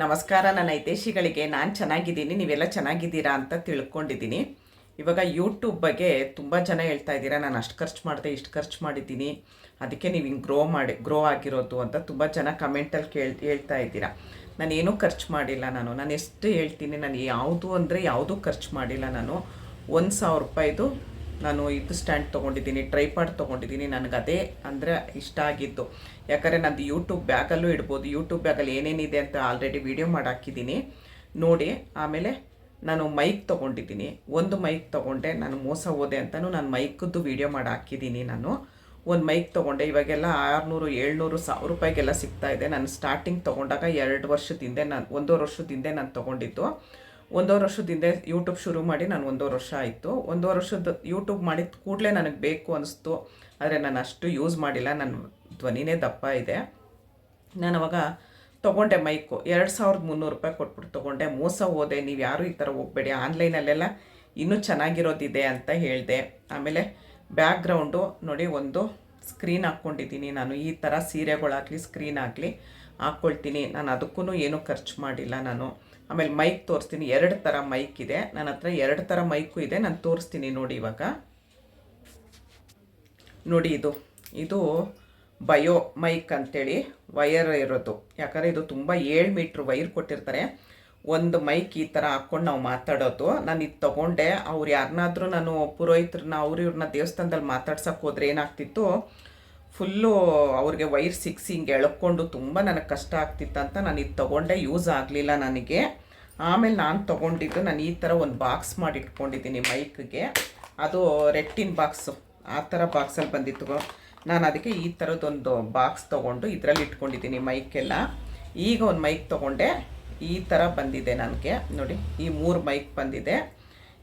ನಮಸ್ಕಾರ, ನನ್ನ ಹಿತೇಶಿಗಳಿಗೆ ನಾನು ಚೆನ್ನಾಗಿದ್ದೀನಿ, ನೀವೆಲ್ಲ ಚೆನ್ನಾಗಿದ್ದೀರಾ ಅಂತ ತಿಳ್ಕೊಂಡಿದ್ದೀನಿ. ಇವಾಗ ಯೂಟ್ಯೂಬ್ ಬಗ್ಗೆ ತುಂಬ ಜನ ಹೇಳ್ತಾ ಇದ್ದೀರಾ, ನಾನು ಅಷ್ಟು ಖರ್ಚು ಮಾಡಿದೆ, ಇಷ್ಟು ಖರ್ಚು ಮಾಡಿದ್ದೀನಿ. ಅದಕ್ಕೆ ನೀವು ಹಿಂಗೆ ಗ್ರೋ ಮಾಡಿ ಗ್ರೋ ಆಗಿರೋದು ಅಂತ ತುಂಬ ಜನ ಕಮೆಂಟಲ್ಲಿ ಕೇಳ್, ಹೇಳ್ತಾ ಇದ್ದೀರಾ. ನಾನು ಏನೂ ಖರ್ಚು ಮಾಡಿಲ್ಲ ನಾನು. ನಾನು ಎಷ್ಟು ಹೇಳ್ತೀನಿ, ನಾನು ಯಾವುದು ಅಂದರೆ ಯಾವುದೂ ಖರ್ಚು ಮಾಡಿಲ್ಲ ನಾನು. ಒಂದು ಸಾವಿರ ರೂಪಾಯಿದು ನಾನು ಇದು ಸ್ಟ್ಯಾಂಡ್ ತೊಗೊಂಡಿದ್ದೀನಿ ಟ್ರೈಪಾಡ್ ತೊಗೊಂಡಿದ್ದೀನಿ ನನಗೆ ಅದೇ ಅಂದರೆ ಇಷ್ಟ ಆಗಿದ್ದು. ಯಾಕಂದರೆ ನಂದು ಯೂಟ್ಯೂಬ್ ಬ್ಯಾಗಲ್ಲೂ ಇಡ್ಬೋದು. ಯೂಟ್ಯೂಬ್ ಬ್ಯಾಗಲ್ಲಿ ಏನೇನಿದೆ ಅಂತ ಆಲ್ರೆಡಿ ವೀಡಿಯೋ ಮಾಡಿ ಹಾಕಿದ್ದೀನಿ. ನೋಡಿ, ಆಮೇಲೆ ನಾನು ಮೈಕ್ ತೊಗೊಂಡಿದ್ದೀನಿ. ಒಂದು ಮೈಕ್ ತೊಗೊಂಡೆ, ನಾನು ಮೋಸ ಹೋದೆ ಅಂತಲೂ ನಾನು ಮೈಕದ್ದು ವೀಡಿಯೋ ಮಾಡಿ ಹಾಕಿದ್ದೀನಿ ನಾನು. ಒಂದು ಮೈಕ್ ತೊಗೊಂಡೆ, ಇವಾಗೆಲ್ಲ ಆರುನೂರು, ಏಳ್ನೂರು, ಸಾವಿರ ರೂಪಾಯಿಗೆಲ್ಲ ಸಿಗ್ತಾ ಇದೆ. ನಾನು ಸ್ಟಾರ್ಟಿಂಗ್ ತೊಗೊಂಡಾಗ ಎರಡು ವರ್ಷದ ಹಿಂದೆ ನಾನು, ಒಂದೂವರೆ ವರ್ಷದಿಂದೆ ನಾನು ತೊಗೊಂಡಿದ್ದು. ಒಂದೂವರೆ ವರ್ಷದ ಹಿಂದೆ ಯೂಟ್ಯೂಬ್ ಶುರು ಮಾಡಿ ನಾನು ಒಂದೂವರೆ ವರ್ಷ ಆಯಿತು. ಒಂದೂವರೆ ವರ್ಷದ ಯೂಟ್ಯೂಬ್ ಮಾಡಿದ ಕೂಡಲೇ ನನಗೆ ಬೇಕು ಅನಿಸ್ತು. ಆದರೆ ನಾನು ಅಷ್ಟು ಯೂಸ್ ಮಾಡಿಲ್ಲ. ನನ್ನ ಧ್ವನಿನೇ ದಪ್ಪ ಇದೆ. ನಾನು ಅವಾಗ ತೊಗೊಂಡೆ ಮೈಕು ಎರಡು ಸಾವಿರದ ಮುನ್ನೂರು ರೂಪಾಯಿ ಕೊಟ್ಬಿಟ್ಟು ತೊಗೊಂಡೆ. ಮೋಸ ಹೋದೆ. ನೀವು ಯಾರೂ ಈ ಥರ ಹೋಗಬೇಡಿ. ಆನ್ಲೈನಲ್ಲೆಲ್ಲ ಇನ್ನೂ ಚೆನ್ನಾಗಿರೋದಿದೆ ಅಂತ ಹೇಳಿದೆ. ಆಮೇಲೆ ಬ್ಯಾಕ್ಗ್ರೌಂಡು ನೋಡಿ ಒಂದು ಸ್ಕ್ರೀನ್ ಹಾಕ್ಕೊಂಡಿದ್ದೀನಿ ನಾನು. ಈ ಥರ ಸೀರೆಗಳಾಗಲಿ ಸ್ಕ್ರೀನ್ ಆಗಲಿ ಹಾಕ್ಕೊಳ್ತೀನಿ ನಾನು ಅದಕ್ಕೂ ಏನೂ ಖರ್ಚು ಮಾಡಿಲ್ಲ ನಾನು. ಆಮೇಲೆ ಮೈಕ್ ತೋರಿಸ್ತೀನಿ. ಎರಡು ಥರ ಮೈಕ್ ಇದೆ. ನನ್ನ ಹತ್ರ ಎರಡು ಥರ ಮೈಕು ಇದೆ. ನಾನು ತೋರಿಸ್ತೀನಿ ನೋಡಿ ಇವಾಗ. ನೋಡಿ ಇದು. ಇದು ಬಯೋ ಮೈಕ್ ಅಂತೇಳಿ ವಯರ್ ಇರೋದು. ಯಾಕಂದರೆ ಇದು ತುಂಬ ಏಳು ಮೀಟ್ರ್ ವೈರ್ ಕೊಟ್ಟಿರ್ತಾರೆ. ಒಂದು ಮೈಕ್ ಈ ಥರ ಹಾಕ್ಕೊಂಡು ನಾವು ಮಾತಾಡೋದು. ನಾನು ಇದು ತೊಗೊಂಡೆ. ಅವ್ರು ಯಾರನ್ನಾದ್ರೂ ನಾನು ಪುರೋಹಿತ್ರನ್ನ ಅವ್ರು ಇವ್ರನ್ನ ದೇವಸ್ಥಾನದಲ್ಲಿ ಮಾತಾಡ್ಸೋಕೆ ಹೋದ್ರೆ ಏನಾಗ್ತಿತ್ತು? ಫುಲ್ಲು ಅವ್ರಿಗೆ ವೈರ್ ಸಿಕ್ಸಿ ಹಿಂಗೆ ಎಳ್ಕೊಂಡು ತುಂಬ ನನಗೆ ಕಷ್ಟ ಆಗ್ತಿತ್ತು ಅಂತ ನಾನು ಇದು ತೊಗೊಂಡೆ, ಯೂಸ್ ಆಗಲಿಲ್ಲ ನನಗೆ. ಆಮೇಲೆ ನಾನು ತೊಗೊಂಡಿದ್ದು ನಾನು ಈ ಥರ ಒಂದು ಬಾಕ್ಸ್ ಮಾಡಿ ಇಟ್ಕೊಂಡಿದ್ದೀನಿ ಮೈಕ್ಗೆ. ಅದು ರೆಟ್ಟಿನ್ ಬಾಕ್ಸು, ಆ ಥರ ಬಾಕ್ಸಲ್ಲಿ ಬಂದಿತ್ತು. ನಾನು ಅದಕ್ಕೆ ಈ ಥರದ್ದೊಂದು ಬಾಕ್ಸ್ ತೊಗೊಂಡು ಇದರಲ್ಲಿ ಇಟ್ಕೊಂಡಿದ್ದೀನಿ ಮೈಕೆಲ್ಲ. ಈಗ ಒಂದು ಮೈಕ್ ತೊಗೊಂಡೆ, ಈ ಥರ ಬಂದಿದೆ ನನಗೆ. ನೋಡಿ, ಈ ಮೂರು ಮೈಕ್ ಬಂದಿದೆ.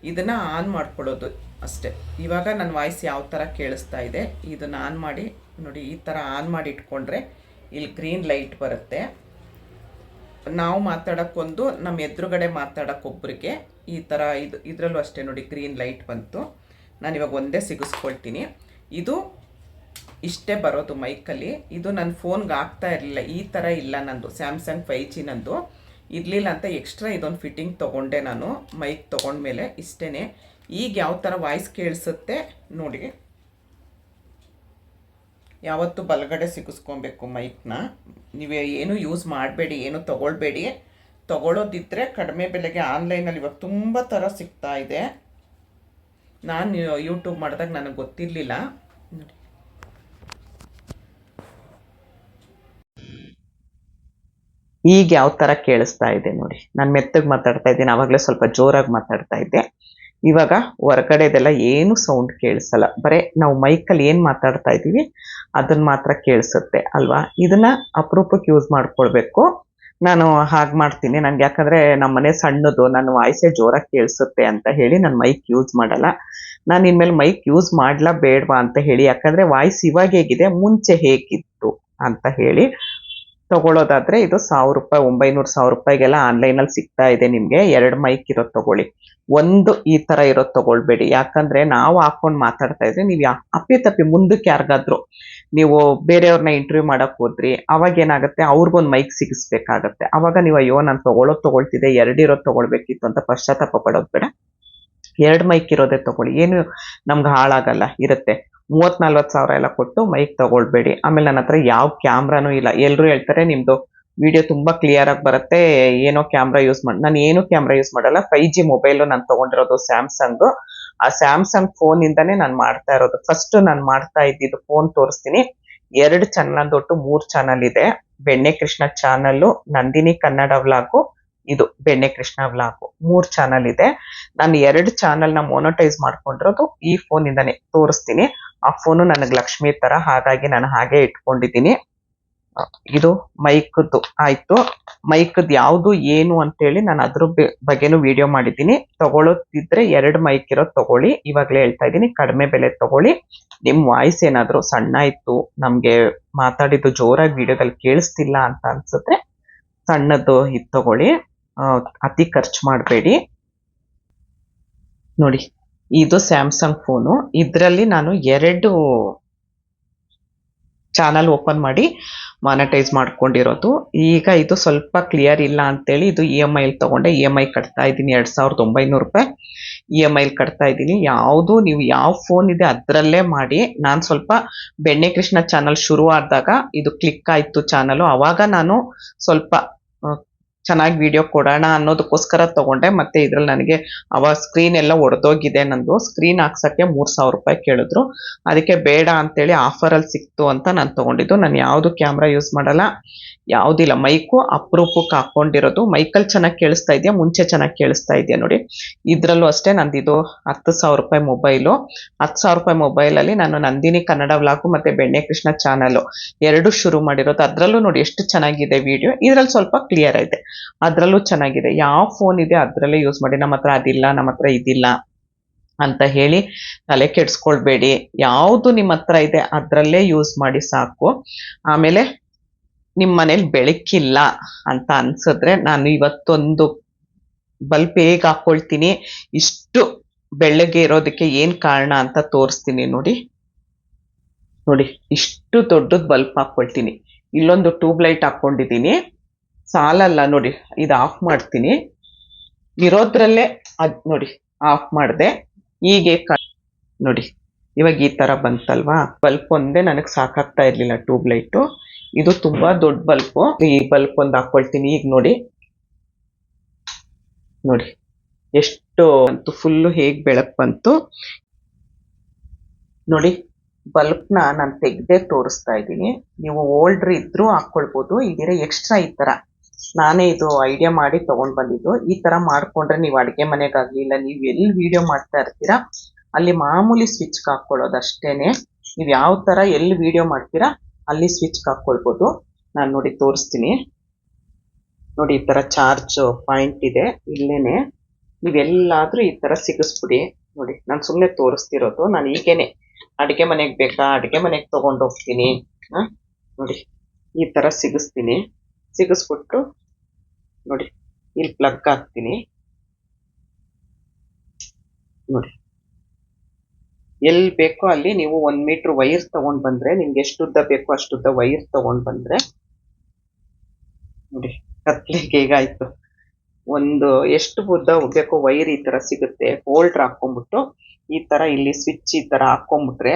ಇದನ್ನು ಆನ್ ಮಾಡ್ಕೊಳ್ಳೋದು ಅಷ್ಟೇ. ಇವಾಗ ನನ್ನ ವಾಯ್ಸ್ ಯಾವ ಥರ ಕೇಳಿಸ್ತಾ ಇದೆ, ಇದನ್ನು ಆನ್ ಮಾಡಿ ನೋಡಿ, ಈ ಥರ ಆನ್ ಮಾಡಿ ಇಟ್ಕೊಂಡ್ರೆ ಇಲ್ಲಿ ಗ್ರೀನ್ ಲೈಟ್ ಬರುತ್ತೆ. ನಾವು ಮಾತಾಡೋಕ್ಕೊಂದು ನಮ್ಮ ಎದುರುಗಡೆ ಮಾತಾಡೋಕ್ಕೊಬ್ರಿಗೆ ಈ ಥರ ಇದು, ಇದರಲ್ಲೂ ಅಷ್ಟೇ ನೋಡಿ ಗ್ರೀನ್ ಲೈಟ್ ಬಂತು. ನಾನು ಇವಾಗ ಒಂದೇ ಸಿಗಿಸ್ಕೊಳ್ತೀನಿ. ಇದು ಇಷ್ಟೇ ಬರೋದು ಮೈಕಲ್ಲಿ. ಇದು ನನ್ನ ಫೋನ್ಗೆ ಆಗ್ತಾ ಇರಲಿಲ್ಲ. ಈ ಥರ ಇಲ್ಲ ನಂದು. ಸ್ಯಾಮ್ಸಂಗ್ ಫೈ ಜಿ ನಂದು. ಇರಲಿಲ್ಲ ಅಂತ ಎಕ್ಸ್ಟ್ರಾ ಇದೊಂದು ಫಿಟ್ಟಿಂಗ್ ತೊಗೊಂಡೆ ನಾನು. ಮೈಕ್ ತೊಗೊಂಡ್ಮೇಲೆ ಇಷ್ಟೇ ಈಗ ಯಾವ ಥರ ವಾಯ್ಸ್ ಕೇಳಿಸುತ್ತೆ ನೋಡಿ. ಯಾವತ್ತು ಬಲಗಡೆ ಸಿಗಿಸ್ಕೊಬೇಕು ಮೈಕ್ನ. ನೀವು ಏನು ಯೂಸ್ ಮಾಡಬೇಡಿ, ಏನು ತೊಗೊಳ್ಬೇಡಿ. ತೊಗೊಳೋದಿದ್ದರೆ ಕಡಿಮೆ ಬೆಲೆಗೆ ಆನ್ಲೈನಲ್ಲಿ ಇವಾಗ ತುಂಬ ಥರ ಸಿಗ್ತಾ ಇದೆ. ನಾನು ಯೂಟ್ಯೂಬ್ ಮಾಡಿದಾಗ ನನಗೆ ಗೊತ್ತಿರಲಿಲ್ಲ. ಈಗ ಯಾವ ಥರ ಕೇಳಿಸ್ತಾ ಇದೆ ನೋಡಿ. ನಾನು ಮೆತ್ತಗೆ ಮಾತಾಡ್ತಾ ಇದ್ದೀನಿ ಆವಾಗಲೇ ಸ್ವಲ್ಪ ಜೋರಾಗಿ ಮಾತಾಡ್ತಾ ಇದ್ದೆ. ಇವಾಗ ಹೊರಗಡೆದೆಲ್ಲ ಏನು ಸೌಂಡ್ ಕೇಳಿಸಲ್ಲ. ಬರೇ ನಾವು ಮೈಕಲ್ಲಿ ಏನು ಮಾತಾಡ್ತಾ ಇದ್ದೀವಿ ಅದನ್ನ ಮಾತ್ರ ಕೇಳಿಸುತ್ತೆ, ಅಲ್ವಾ? ಇದನ್ನ ಅಪರೂಪಕ್ಕೆ ಯೂಸ್ ಮಾಡ್ಕೊಳ್ಬೇಕು. ನಾನು ಹಾಗೆ ಮಾಡ್ತೀನಿ. ನನಗೆ ಯಾಕಂದರೆ ನಮ್ಮ ಮನೆ ಸಣ್ಣದು ನನ್ನ ವಾಯ್ಸೆ ಜೋರಾಗಿ ಕೇಳಿಸುತ್ತೆ ಅಂತ ಹೇಳಿ ನಾನು ಮೈಕ್ ಯೂಸ್ ಮಾಡಲ್ಲ. ನಾನು ಇನ್ಮೇಲೆ ಮೈಕ್ ಯೂಸ್ ಮಾಡ್ಲಾ ಬೇಡವಾ ಅಂತ ಹೇಳಿ, ಯಾಕಂದರೆ ವಾಯ್ಸ್ ಇವಾಗ ಹೇಗಿದೆ, ಮುಂಚೆ ಹೇಗಿತ್ತು ಅಂತ ಹೇಳಿ ತಗೊಳ್ಳೋದಾದ್ರೆ ಇದು ಸಾವಿರ ರೂಪಾಯಿ, ಒಂಬೈನೂರು ಸಾವಿರ ರೂಪಾಯಿಗೆಲ್ಲ ಆನ್ಲೈನಲ್ಲಿ ಸಿಗ್ತಾ ಇದೆ ನಿಮಗೆ. ಎರಡು ಮೈಕ್ ಇರೋದು ತಗೊಳ್ಳಿ. ಒಂದು ಈ ತರ ಇರೋದು ತಗೊಳ್ಬೇಡಿ. ಯಾಕಂದ್ರೆ ನಾವು ಹಾಕೊಂಡು ಮಾತಾಡ್ತಾ ಇದ್ರೆ ನೀವು ಅಪ್ಪಿ ತಪ್ಪಿ ಮುಂದಕ್ಕೆ ಯಾರಿಗಾದ್ರು ನೀವು ಬೇರೆಯವ್ರನ್ನ ಇಂಟರ್ವ್ಯೂ ಮಾಡಕ್ ಹೋದ್ರಿ, ಅವಾಗ ಏನಾಗುತ್ತೆ? ಅವ್ರಿಗೊಂದು ಮೈಕ್ ಸಿಗಿಸ್ಬೇಕಾಗತ್ತೆ. ಅವಾಗ ನೀವು ಅಯ್ಯೋ, ನಾನು ತಗೊಳ್ಳೋದು ತಗೊಳ್ತಿದ್ದೆ, ಎರಡು ಇರೋದು ತಗೊಳ್ಬೇಕಿತ್ತು ಅಂತ ಪಶ್ಚಾತ್ತಾಪ ಪಡೋದು ಬೇಡ. ಎರಡು ಮೈಕ್ ಇರೋದೇ ತಗೊಳ್ಳಿ. ಏನು ನಮ್ಗೆ ಹಾಳಾಗಲ್ಲ, ಇರುತ್ತೆ. ಮೂವತ್ ನಲ್ವತ್ತು ಸಾವಿರ ಎಲ್ಲ ಕೊಟ್ಟು ಮೈಕ್ ತಗೊಳ್ಬೇಡಿ. ಆಮೇಲೆ ನನ್ನ ಹತ್ರ ಯಾವ ಕ್ಯಾಮ್ರಾನು ಇಲ್ಲ. ಎಲ್ಲರೂ ಹೇಳ್ತಾರೆ ನಿಮ್ದು ವಿಡಿಯೋ ತುಂಬಾ ಕ್ಲಿಯರ್ ಆಗಿ ಬರುತ್ತೆ. ಏನೋ ಕ್ಯಾಮ್ರಾ ಯೂಸ್ ಮಾಡಿ, ನಾನು ಏನು ಕ್ಯಾಮ್ರಾ ಯೂಸ್ ಮಾಡಲ್ಲ. ಫೈವ್ ಜಿ ಮೊಬೈಲು ನಾನು ತಗೊಂಡಿರೋದು ಸ್ಯಾಮ್ಸಂಗ್ ಆ ಸ್ಯಾಮ್ಸಂಗ್ ಫೋನ್ ಇಂದಾನೆ ನಾನು ಮಾಡ್ತಾ ಇರೋದು. ಫಸ್ಟ್ ನಾನು ಮಾಡ್ತಾ ಇದ್ದಿದ್ದು ಫೋನ್ ತೋರಿಸ್ತೀನಿ. ಎರಡು ಚಾನಲ್ ಒಟ್ಟು ಮೂರ್ ಚಾನಲ್ ಇದೆ. ಬೆಣ್ಣೆ ಕೃಷ್ಣ ಚಾನಲ್ ನಂದಿನಿ ಕನ್ನಡ ವ್ಲಾಗು ಇದು ಬೆಣ್ಣೆ ಕೃಷ್ಣ ವ್ಲಾಗು. ಮೂರ್ ಚಾನಲ್ ಇದೆ. ನಾನು ಎರಡು ಚಾನಲ್ನ ಮೋನಟೈಸ್ ಮಾಡ್ಕೊಂಡಿರೋದು ಈ ಫೋನ್ ಇಂದಾನೆ ತೋರಿಸ್ತೀನಿ. ಆ ಫೋನು ನನಗೆ ಲಕ್ಷ್ಮಿ ತರ ಹಾಗಾಗಿ ನಾನು ಹಾಗೆ ಇಟ್ಕೊಂಡಿದ್ದೀನಿ. ಇದು ಮೈಕ್ದು ಆಯ್ತು. ಮೈಕ್ದ್ ಯಾವ್ದು ಏನು ಅಂತ ಹೇಳಿ ನಾನು ಅದ್ರ ಬಗ್ಗೆನು ವಿಡಿಯೋ ಮಾಡಿದ್ದೀನಿ. ತಗೊಳ್ಳೋದಿದ್ರೆ ಎರಡು ಮೈಕ್ ಇರೋದು ತಗೊಳ್ಳಿ. ಇವಾಗ್ಲೇ ಹೇಳ್ತಾ ಇದ್ದೀನಿ, ಕಡಿಮೆ ಬೆಲೆ ತಗೊಳ್ಳಿ. ನಿಮ್ ವಾಯ್ಸ್ ಏನಾದ್ರು ಸಣ್ಣ ಇತ್ತು, ನಮ್ಗೆ ಮಾತಾಡಿದ್ದು ಜೋರಾಗಿ ವಿಡಿಯೋದಲ್ಲಿ ಕೇಳಿಸ್ತಿಲ್ಲ ಅಂತ ಅನ್ಸುತ್ತೆ ಸಣ್ಣದು ಇದು ತಗೊಳ್ಳಿ. ಅತಿ ಖರ್ಚು ಮಾಡಬೇಡಿ. ನೋಡಿ, ಇದು ಸ್ಯಾಮ್ಸಂಗ್ ಫೋನು ಇದರಲ್ಲಿ ನಾನು ಎರಡು ಚಾನಲ್ ಓಪನ್ ಮಾಡಿ ಮಾನಿಟೈಸ್ ಮಾಡ್ಕೊಂಡಿರೋದು. ಈಗ ಇದು ಸ್ವಲ್ಪ ಕ್ಲಿಯರ್ ಇಲ್ಲ ಅಂತೇಳಿ ಇದು ಇ ಎಂ ಐಲಿ ತೊಗೊಂಡೆ. ಇ ಎಂ ಐ ಕಟ್ತಾ ಇದ್ದೀನಿ ಎರಡು ಸಾವಿರದ ಒಂಬೈನೂರು ರೂಪಾಯಿ. ಇ ಎಂ ಐಲಿ ಕಟ್ತಾ ಇದ್ದೀನಿ. ಯಾವುದು ನೀವು ಯಾವ ಫೋನ್ ಇದೆ ಅದರಲ್ಲೇ ಮಾಡಿ. ನಾನು ಸ್ವಲ್ಪ ಬೆಣ್ಣೆ ಕೃಷ್ಣ ಚಾನಲ್ ಶುರು ಆದಾಗ ಇದು ಕ್ಲಿಕ್ ಆಯಿತು ಚಾನಲು ಅವಾಗ ನಾನು ಸ್ವಲ್ಪ ಚೆನ್ನಾಗಿ ವಿಡಿಯೋ ಕೊಡೋಣ ಅನ್ನೋದಕ್ಕೋಸ್ಕರ ತಗೊಂಡೆ. ಮತ್ತೆ ಇದ್ರಲ್ಲಿ ನನಗೆ ಅವ ಸ್ಕ್ರೀನ್ ಎಲ್ಲ ಒಡೆದೋಗಿದೆ ನಂದು. ಸ್ಕ್ರೀನ್ ಹಾಕ್ಸಕ್ಕೆ ಮೂರು ಸಾವಿರ ರೂಪಾಯಿ ಕೇಳಿದ್ರು. ಅದಕ್ಕೆ ಬೇಡ ಅಂತೇಳಿ ಆಫರಲ್ಲಿ ಸಿಕ್ತು ಅಂತ ನಾನು ತಗೊಂಡಿದ್ದು. ನಾನು ಯಾವುದು ಕ್ಯಾಮ್ರಾ ಯೂಸ್ ಮಾಡಲ್ಲ. ಯಾವುದಿಲ್ಲ. ಮೈಕು ಅಪರೂಪಕ್ಕೆ ಹಾಕೊಂಡಿರೋದು. ಮೈಕಲ್ಲಿ ಚೆನ್ನಾಗಿ ಕೇಳಿಸ್ತಾ ಇದೆಯಾ? ಮುಂಚೆ ಚೆನ್ನಾಗಿ ಕೇಳಿಸ್ತಾ ಇದೆಯಾ ನೋಡಿ. ಇದರಲ್ಲೂ ಅಷ್ಟೇ ನಂದು ಇದು ಹತ್ತು ಸಾವಿರ ರೂಪಾಯಿ ಮೊಬೈಲು ಹತ್ತು ಸಾವಿರ ರೂಪಾಯಿ ಮೊಬೈಲಲ್ಲಿ ನಾನು ನಂದಿನಿ ಕನ್ನಡ ವ್ಲಾಗು ಮತ್ತು ಬೆಣ್ಣೆ ಕೃಷ್ಣ ಚಾನಲು ಎರಡು ಶುರು ಮಾಡಿರೋದು. ಅದರಲ್ಲೂ ನೋಡಿ ಎಷ್ಟು ಚೆನ್ನಾಗಿದೆ ವಿಡಿಯೋ ಇದರಲ್ಲಿ ಸ್ವಲ್ಪ ಕ್ಲಿಯರ್ ಇದೆ ಅದರಲ್ಲೂ ಚೆನ್ನಾಗಿದೆ. ಯಾವ ಫೋನ್ ಇದೆ ಅದರಲ್ಲೇ ಯೂಸ್ ಮಾಡಿ, ನಮ್ಮ ಹತ್ರ ಅದಿಲ್ಲ, ನಮ್ಮ ಹತ್ರ ಇದಿಲ್ಲ ಅಂತ ಹೇಳಿ ತಲೆ ಕೆಡ್ಸ್ಕೊಳ್ಬೇಡಿ. ಯಾವುದು ನಿಮ್ಮ ಹತ್ರ ಇದೆ ಅದರಲ್ಲೇ ಯೂಸ್ ಮಾಡಿ ಸಾಕು. ಆಮೇಲೆ ನಿಮ್ಮ ಮನೇಲಿ ಬೆಳಕಿಲ್ಲ ಅಂತ ಅನ್ಸಿದ್ರೆ ನಾನು ಇವತ್ತೊಂದು ಬಲ್ಬ್ ಹೇಗೆ ಹಾಕೊಳ್ತೀನಿ, ಇಷ್ಟು ಬೆಳಗ್ಗೆ ಇರೋದಕ್ಕೆ ಏನು ಕಾರಣ ಅಂತ ತೋರಿಸ್ತೀನಿ ನೋಡಿ. ನೋಡಿ, ಇಷ್ಟು ದೊಡ್ಡದು ಬಲ್ಬ್ ಹಾಕ್ಕೊಳ್ತೀನಿ ಇಲ್ಲೊಂದು ಟ್ಯೂಬ್ ಲೈಟ್ ಹಾಕೊಂಡಿದ್ದೀನಿ. ಸಾಲಲ್ಲ, ನೋಡಿ, ಇದು ಆಫ್ ಮಾಡ್ತೀನಿ. ಇರೋದ್ರಲ್ಲೇ ಅದ್, ನೋಡಿ ಆಫ್ ಮಾಡಿದೆ. ಹೀಗೆ ನೋಡಿ, ಇವಾಗ ಈ ತರ ಬಂತಲ್ವಾ? ಬಲ್ಪ್ ಒಂದೇ ನನಗೆ ಸಾಕಾಗ್ತಾ ಇರಲಿಲ್ಲ ಟ್ಯೂಬ್ ಲೈಟು. ಇದು ತುಂಬಾ ದೊಡ್ಡ ಬಲ್ಪು. ಈ ಬಲ್ಪ್ ಒಂದು ಹಾಕೊಳ್ತೀನಿ. ಈಗ ನೋಡಿ. ನೋಡಿ, ಎಷ್ಟು ಅಂತೂ ಫುಲ್ಲು ಹೇಗೆ ಬೆಳಕು ಬಂತು. ನೋಡಿ, ಬಲ್ಪ್ನ ನಾನು ತೆಗ್ದೇ ತೋರಿಸ್ತಾ ಇದ್ದೀನಿ. ನೀವು ಓಲ್ಡ್ರ್ ಇದ್ರೂ ಹಾಕ್ಕೊಳ್ಬೋದು ಇದೀರ ಎಕ್ಸ್ಟ್ರಾ ಈ ತರ. ನಾನೇ ಇದು ಐಡಿಯಾ ಮಾಡಿ ತಗೊಂಡ್ ಬಂದಿದ್ದು. ಈ ತರ ಮಾಡ್ಕೊಂಡ್ರೆ ನೀವು ಅಡಿಗೆ ಮನೆಗಾಗ್ಲಿ, ಇಲ್ಲ ನೀವು ಎಲ್ಲಿ ವಿಡಿಯೋ ಮಾಡ್ತಾ ಇರ್ತೀರಾ, ಅಲ್ಲಿ ಮಾಮೂಲಿ ಸ್ವಿಚ್ ಹಾಕೊಳ್ಳೋದು ಅಷ್ಟೇನೆ ನೀವು ಯಾವ ತರ ಎಲ್ಲಿ ವಿಡಿಯೋ ಮಾಡ್ತೀರಾ, ಅಲ್ಲಿ ಸ್ವಿಚ್ ಹಾಕೊಳ್ಬೋದು ನಾನು ನೋಡಿ ತೋರಿಸ್ತೀನಿ. ನೋಡಿ ಈ ತರ ಚಾರ್ಜ್ ಪಾಯಿಂಟ್ ಇದೆ ಇಲ್ಲೇನೆ. ನೀವೆಲ್ಲಾದ್ರೂ ಈ ತರ ಸಿಗಿಸ್ಬಿಡಿ. ನೋಡಿ, ನಾನು ಸುಮ್ಮನೆ ತೋರಿಸ್ತಿರೋದು. ನಾನು ಈಗೇನೆ ಅಡಿಗೆ ಮನೆಗೆ ಬೇಕಾ, ಅಡಿಗೆ ಮನೆಗೆ ತಗೊಂಡು ಹೋಗ್ತೀನಿ? ನೋಡಿ, ಈ ತರ ಸಿಗಿಸ್ತೀನಿ. ಸಿಗಿಸ್ಬಿಟ್ಟು ನೋಡಿ, ಇಲ್ಲಿ ಪ್ಲಗ್ ಹಾಕ್ತೀನಿ. ನೋಡಿ. ಎಲ್ಲಿ ಬೇಕೋ ಅಲ್ಲಿ ನೀವು ಒಂದು ಮೀಟರ್ ವೈರ್ ತಗೊಂಡ್ ಬಂದ್ರೆ, ನಿಮ್ಗೆ ಎಷ್ಟು ಉದ್ದ ಬೇಕೋ ಅಷ್ಟು ಉದ್ದ ವೈರ್ ತಗೊಂಡ್ ಬಂದ್ರೆ, ನೋಡಿ, ಕತ್ಲಿಗೆ ಹೇಗಾಯಿತು? ಒಂದು ಎಷ್ಟು ಉದ್ದ ಬೇಕೋ ವೈರ್ ಈ ತರ ಸಿಗುತ್ತೆ ಹೋಲ್ಡ್ರ್ ಹಾಕೊಂಡ್ಬಿಟ್ಟು ಈ ತರ ಇಲ್ಲಿ ಸ್ವಿಚ್ ಈ ತರ ಹಾಕೊಂಡ್ಬಿಟ್ರೆ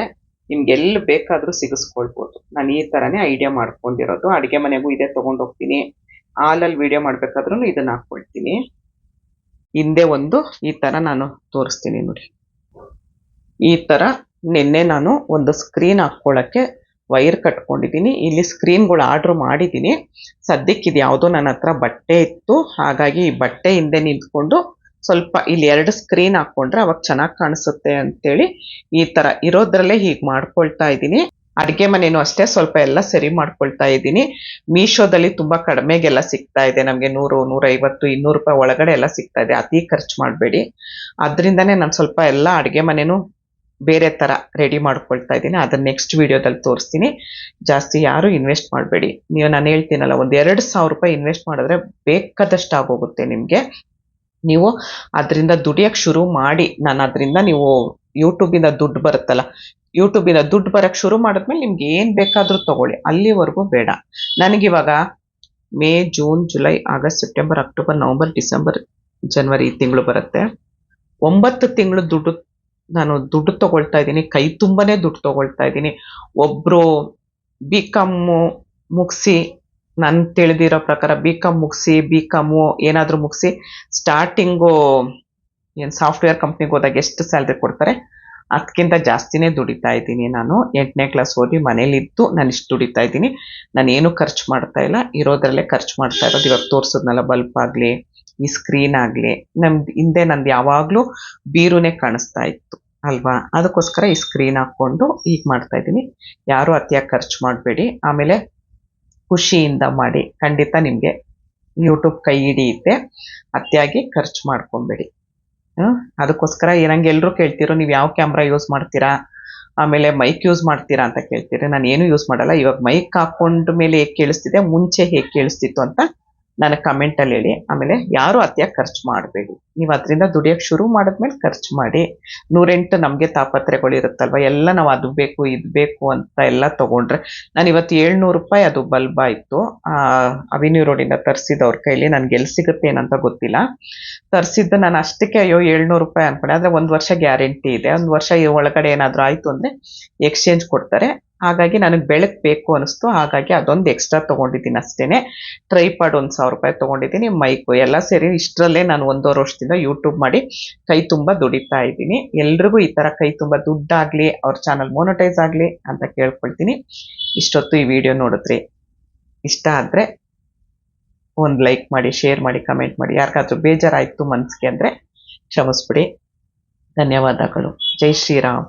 ನಿಮ್ಗೆ ಎಲ್ಲಿ ಬೇಕಾದ್ರೂ ಸಿಗಿಸ್ಕೊಳ್ಬೋದು. ನಾನು ಈ ತರನೇ ಐಡಿಯಾ ಮಾಡ್ಕೊಂಡಿರೋದು. ಅಡಿಗೆ ಮನೆಗೂ ಇದೇ ತಗೊಂಡ್ ಹೋಗ್ತೀನಿ ಹಾಲಲ್ಲಿ ವಿಡಿಯೋ ಮಾಡ್ಬೇಕಾದ್ರೂ ಇದನ್ನ ಹಾಕೊಳ್ತೀನಿ ಹಿಂದೆ ಒಂದು ಈ ತರ ನಾನು ತೋರಿಸ್ತೀನಿ ನೋಡಿ. ಈ ತರ ನಿನ್ನೆ ನಾನು ಒಂದು ಸ್ಕ್ರೀನ್ ಹಾಕೊಳ್ಳಕ್ಕೆ ವೈರ್ ಕಟ್ಕೊಂಡಿದ್ದೀನಿ. ಇಲ್ಲಿ ಸ್ಕ್ರೀನ್ಗಳು ಆರ್ಡರ್ ಮಾಡಿದ್ದೀನಿ. ಸದ್ಯಕ್ಕೆ ಇದು ಯಾವುದೋ ನನ್ನ ಹತ್ರ ಬಟ್ಟೆ ಇತ್ತು. ಹಾಗಾಗಿ ಈ ಬಟ್ಟೆ ಹಿಂದೆ ನಿಂತ್ಕೊಂಡು ಸ್ವಲ್ಪ ಇಲ್ಲಿ ಎರಡು ಸ್ಕ್ರೀನ್ ಹಾಕೊಂಡ್ರೆ ಅವಾಗ ಚೆನ್ನಾಗಿ ಕಾಣಿಸುತ್ತೆ ಅಂತೇಳಿ ಈ ತರ ಇರೋದ್ರಲ್ಲೇ ಹೀಗೆ ಮಾಡ್ಕೊಳ್ತಾ ಇದ್ದೀನಿ. ಅಡಿಗೆ ಮನೇನು ಅಷ್ಟೇ ಸ್ವಲ್ಪ ಎಲ್ಲ ಸರಿ ಮಾಡ್ಕೊಳ್ತಾ ಇದ್ದೀನಿ. ಮೀಶೋದಲ್ಲಿ ತುಂಬಾ ಕಡಿಮೆಗೆಲ್ಲ ಸಿಗ್ತಾ ಇದೆ. ನಮಗೆ ನೂರು, ನೂರೈವತ್ತು, ಇನ್ನೂರು ರೂಪಾಯಿ ಒಳಗಡೆ ಎಲ್ಲ ಸಿಗ್ತಾ ಇದೆ. ಅತಿ ಖರ್ಚು ಮಾಡಬೇಡಿ. ಅದರಿಂದನೇ ನಾನು ಸ್ವಲ್ಪ ಎಲ್ಲ ಅಡಿಗೆ ಮನೇನು ಬೇರೆ ತರ ರೆಡಿ ಮಾಡ್ಕೊಳ್ತಾ ಇದ್ದೀನಿ. ಅದನ್ನ ನೆಕ್ಸ್ಟ್ ವಿಡಿಯೋದಲ್ಲಿ ತೋರಿಸ್ತೀನಿ. ಜಾಸ್ತಿ ಯಾರು ಇನ್ವೆಸ್ಟ್ ಮಾಡಬೇಡಿ. ನೀವು ನಾನು ಹೇಳ್ತೀನಲ್ಲ, ಒಂದ್ ಎರಡು ಸಾವಿರ ರೂಪಾಯಿ ಇನ್ವೆಸ್ಟ್ ಮಾಡಿದ್ರೆ ಬೇಕಾದಷ್ಟು ಆಗೋಗುತ್ತೆ ನಿಮಗೆ. ನೀವು ಅದರಿಂದ ದುಡಿಯಕ್ಕೆ ಶುರು ಮಾಡಿ. ನಾನು ಅದರಿಂದ ನೀವು ಯೂಟ್ಯೂಬಿಂದ ದುಡ್ಡು ಬರುತ್ತಲ್ಲ. ಯೂಟ್ಯೂಬಿಂದ ದುಡ್ಡು ಬರೋಕ್ಕೆ ಶುರು ಮಾಡಿದ್ಮೇಲೆ ನಿಮ್ಗೆ ಏನು ಬೇಕಾದರೂ ತಗೊಳ್ಳಿ. ಅಲ್ಲಿವರೆಗೂ ಬೇಡ. ನನಗಿವಾಗ May, June, July, August, September, October, November, December, ಜನವರಿ ತಿಂಗಳು ಬರುತ್ತೆ. ಒಂಬತ್ತು ತಿಂಗಳು ದುಡ್ಡು ನಾನು ದುಡ್ಡು ತಗೊಳ್ತಾ ಇದ್ದೀನಿ. ಕೈ ತುಂಬನೇ ದುಡ್ಡು ತಗೊಳ್ತಾ ಇದ್ದೀನಿ. ಒಬ್ಬರು ಬಿ ಕಾಮು ಮುಗಿಸಿ ನನ್ ತಿಳಿದಿರೋ ಪ್ರಕಾರ ಬಿ ಕಾಮ್ ಮುಗಿಸಿ ಬಿ ಕಾಮು ಏನಾದರೂ ಮುಗಿಸಿ ಸ್ಟಾರ್ಟಿಂಗು ಏನು ಸಾಫ್ಟ್ವೇರ್ ಕಂಪ್ನಿಗೆ ಹೋದಾಗ ಎಷ್ಟು ಸ್ಯಾಲ್ರಿ ಕೊಡ್ತಾರೆ? ಅದಕ್ಕಿಂತ ಜಾಸ್ತಿನೇ ದುಡಿತಾ ಇದ್ದೀನಿ ನಾನು. ಎಂಟನೇ ಕ್ಲಾಸ್ ಓದಿ ಮನೇಲಿದ್ದು ನಾನು ಇಷ್ಟು ದುಡಿತಾ ಇದ್ದೀನಿ. ನಾನು ಏನು ಖರ್ಚು ಮಾಡ್ತಾ ಇಲ್ಲ. ಇರೋದ್ರಲ್ಲೇ ಖರ್ಚು ಮಾಡ್ತಾ ಇರೋದು. ಇವಾಗ ತೋರಿಸಿದ್ನಲ್ಲ ಬಲ್ಪ್ ಆಗಲಿ, ಈ ಸ್ಕ್ರೀನ್ ಆಗಲಿ, ನಮ್ದು ಹಿಂದೆ ನಂದು ಯಾವಾಗಲೂ ಬೀರುನೇ ಕಾಣಿಸ್ತಾ ಇತ್ತು, ಅಲ್ವಾ? ಅದಕ್ಕೋಸ್ಕರ ಈ ಸ್ಕ್ರೀನ್ ಹಾಕ್ಕೊಂಡು ಈಗ ಮಾಡ್ತಾ ಇದ್ದೀನಿ. ಯಾರು ಅತಿಯಾಗಿ ಖರ್ಚು ಮಾಡಬೇಡಿ. ಆಮೇಲೆ ಖುಷಿಯಿಂದ ಮಾಡಿ, ಖಂಡಿತ ನಿಮಗೆ ಯೂಟ್ಯೂಬ್ ಕೈ ಹಿಡಿಯುತ್ತೆ ಅತಿಯಾಗಿ ಖರ್ಚು ಮಾಡ್ಕೊಬೇಡಿ? ಅದಕ್ಕೋಸ್ಕರ ಏನಂಗೆ ಎಲ್ಲರೂ ಕೇಳ್ತಿರೋ, ನೀವು ಯಾವ ಕ್ಯಾಮ್ರಾ ಯೂಸ್ ಮಾಡ್ತೀರಾ, ಆಮೇಲೆ ಮೈಕ್ ಯೂಸ್ ಮಾಡ್ತೀರಾ ಅಂತ ಕೇಳ್ತೀರಿ ನಾನು ಏನು ಯೂಸ್ ಮಾಡಲ್ಲ, ಇವಾಗ ಮೈಕ್ ಹಾಕೊಂಡ ಮೇಲೆ ಹೇಗೆ ಕೇಳಿಸ್ತಿದೆ ಮುಂಚೆ ಹೇಗೆ ಕೇಳಿಸ್ತಿತ್ತು ಅಂತ ನನಗೆ ಕಮೆಂಟಲ್ಲಿ ಹೇಳಿ. ಆಮೇಲೆ ಯಾರು ಅತಿಯಾಗಿ ಖರ್ಚು ಮಾಡಬೇಡಿ. ನೀವು ಅದರಿಂದ ದುಡಿಯೋಕೆ ಶುರು ಮಾಡಿದ್ಮೇಲೆ ಖರ್ಚು ಮಾಡಿ. ನೂರೆಂಟು ನಮಗೆ ತಾಪತ್ರೆಗಳು ಇರುತ್ತಲ್ವ? ಎಲ್ಲ ನಾವು ಅದು ಬೇಕು, ಇದು ಬೇಕು ಅಂತ ಎಲ್ಲ ತೊಗೊಂಡ್ರೆ. ನಾನು ಇವತ್ತು ಏಳ್ನೂರು ರೂಪಾಯಿ ಅದು ಬಲ್ಬ್ ಆಯಿತು. ಅವಿನ್ಯೂ ರೋಡಿಂದ ತರಿಸಿದವ್ರ ಕೈಲಿ ನನಗೆ ಎಲ್ಲಿ ಸಿಗುತ್ತೆ ಏನಂತ ಗೊತ್ತಿಲ್ಲ. ತರಿಸಿದ್ದು ನಾನು ಅಷ್ಟಕ್ಕೆ ಅಯ್ಯೋ ಏಳ್ನೂರು ರೂಪಾಯಿ ಅನ್ಕೊಂಡೆ. ಆದರೆ ಒಂದು ವರ್ಷ ಗ್ಯಾರಂಟಿ ಇದೆ. ಒಂದು ವರ್ಷ ಒಳಗಡೆ ಏನಾದರೂ ಆಯಿತು ಅಂದರೆ ಎಕ್ಸ್ಚೇಂಜ್ ಕೊಡ್ತಾರೆ. ಹಾಗಾಗಿ ನನಗೆ ಬೆಳಕು ಬೇಕು ಅನಿಸ್ತು. ಹಾಗಾಗಿ ಅದೊಂದು ಎಕ್ಸ್ಟ್ರಾ ತೊಗೊಂಡಿದ್ದೀನಿ ಅಷ್ಟೇ ಟ್ರೈಪಾಡ್ ಒಂದು ಸಾವಿರ ರೂಪಾಯಿ ತೊಗೊಂಡಿದ್ದೀನಿ ಮೈಕು ಎಲ್ಲ ಸೇರಿ ಇಷ್ಟರಲ್ಲೇ ನಾನು ಒಂದೂವರೆ ವರ್ಷದಿಂದ ಯೂಟ್ಯೂಬ್ ಮಾಡಿ ಕೈ ತುಂಬ ದುಡಿತಾ ಇದ್ದೀನಿ. ಎಲ್ರಿಗೂ ಈ ಥರ ಕೈ ತುಂಬ ದುಡ್ಡಾಗಲಿ, ಅವ್ರ ಚಾನಲ್ ಮೋನಟೈಸ್ ಆಗಲಿ ಅಂತ ಕೇಳ್ಕೊಳ್ತೀನಿ. ಇಷ್ಟೊತ್ತು ಈ ವಿಡಿಯೋ ನೋಡಿದ್ರಿ. ಇಷ್ಟ ಆದರೆ ಒಂದು ಲೈಕ್ ಮಾಡಿ ಶೇರ್ ಮಾಡಿ ಕಮೆಂಟ್ ಮಾಡಿ. ಯಾರಿಗಾದ್ರೂ ಬೇಜಾರಾಯಿತು ಮನಸ್ಸಿಗೆ ಅಂದರೆ ಕ್ಷಮಿಸ್ಬಿಡಿ. ಧನ್ಯವಾದಗಳು. ಜೈ ಶ್ರೀರಾಮ್.